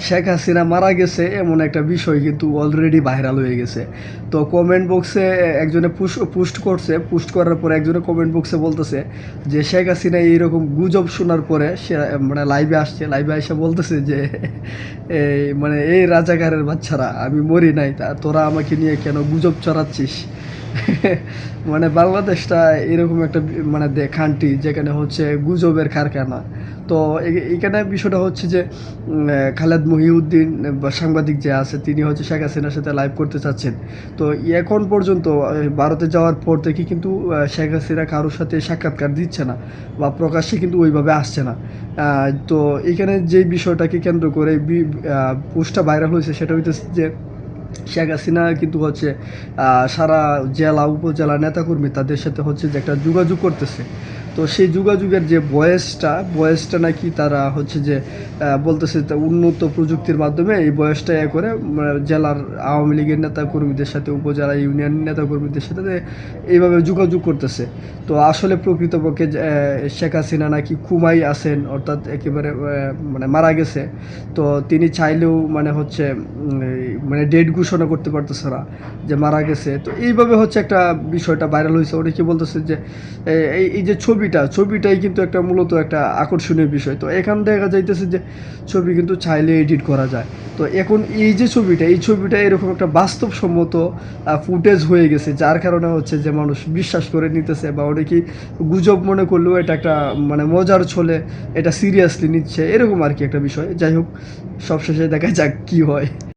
শেখ হাসিনা মারা গেছে এমন একটা বিষয় কিন্তু অলরেডি ভাইরাল হয়ে গেছে। তো কমেন্ট বক্সে একজনে পোস্ট করছে পোস্ট করার পরে একজনে কমেন্ট বক্সে বলতেছে যে, শেখ হাসিনা এইরকম গুজব শোনার পরে সে মানে লাইভে আসছে লাইভে এসে বলতেছে যে এই মানে এই রাজাকারের বাচ্চারা, আমি মরি নাই, তা তোরা আমাকে নিয়ে কেন গুজব চড়াচ্ছিস? মানে বাংলাদেশটা এরকম একটা মানে খানটি যেখানে হচ্ছে গুজবের কারখানা। তো এখানে বিষয়টা হচ্ছে যে খালেদ মহিউদ্দিন সাংবাদিক যে আছে, তিনি হচ্ছে শেখ হাসিনার সাথে লাইভ করতে চাচ্ছেন। তো এখন পর্যন্ত ভারতে যাওয়ার পর থেকে কিন্তু শেখ হাসিনা কারোর সাথে সাক্ষাৎকার দিচ্ছে না, বা প্রকাশ্যে কিন্তু ওইভাবে আসছে না। তো এখানে যে বিষয়টাকে কেন্দ্র করে পোস্টটা ভাইরাল হয়েছে, সেটা হইতেছে যে, শেখ হাসিনা কিন্তু হচ্ছে সারা জেলা, উপজেলা নেতাকর্মী তাদের সাথে হচ্ছে যে একটা যোগাযোগ করতেছে। তো সেই যোগাযোগের যে বয়সটা বয়সটা নাকি তারা হচ্ছে যে বলতেছে উন্নত প্রযুক্তির মাধ্যমে এই বয়সটা এ করে জেলার আওয়ামী লীগের নেতাকর্মীদের সাথে, উপজেলা ইউনিয়ন নেতাকর্মীদের সাথে এইভাবে যোগাযোগ করতেছে। তো আসলে প্রকৃতপক্ষে শেখ হাসিনা নাকি কুমাই আছেন, অর্থাৎ একেবারে মানে মারা গেছে। তো তিনি চাইলেও মানে হচ্ছে মানে ডেট ঘোষণা করতে পারতেছে না যে মারা গেছে। তো এইভাবে হচ্ছে একটা বিষয়টা ভাইরাল হয়েছে। অনেকে বলতেছে যে এই যে ছবিটা, ছবিটাই কিন্তু একটা মূলত একটা আকর্ষণীয় বিষয়। তো এখান দেখা যাইতেছে যে ছবি কিন্তু চাইলে এডিট করা যায়। তো এখন এই যে ছবিটা, এই ছবিটা এরকম একটা বাস্তবসম্মত ফুটেজ হয়ে গেছে, যার কারণে হচ্ছে যে মানুষ বিশ্বাস করে নিতেছে বা অনেকেই গুজব মনে করলেও এটা একটা মানে মজার ছলে এটা সিরিয়াসলি নিচ্ছে, এরকম আর কি একটা বিষয়। যাই হোক, সবশেষে দেখা যাক কি হয়।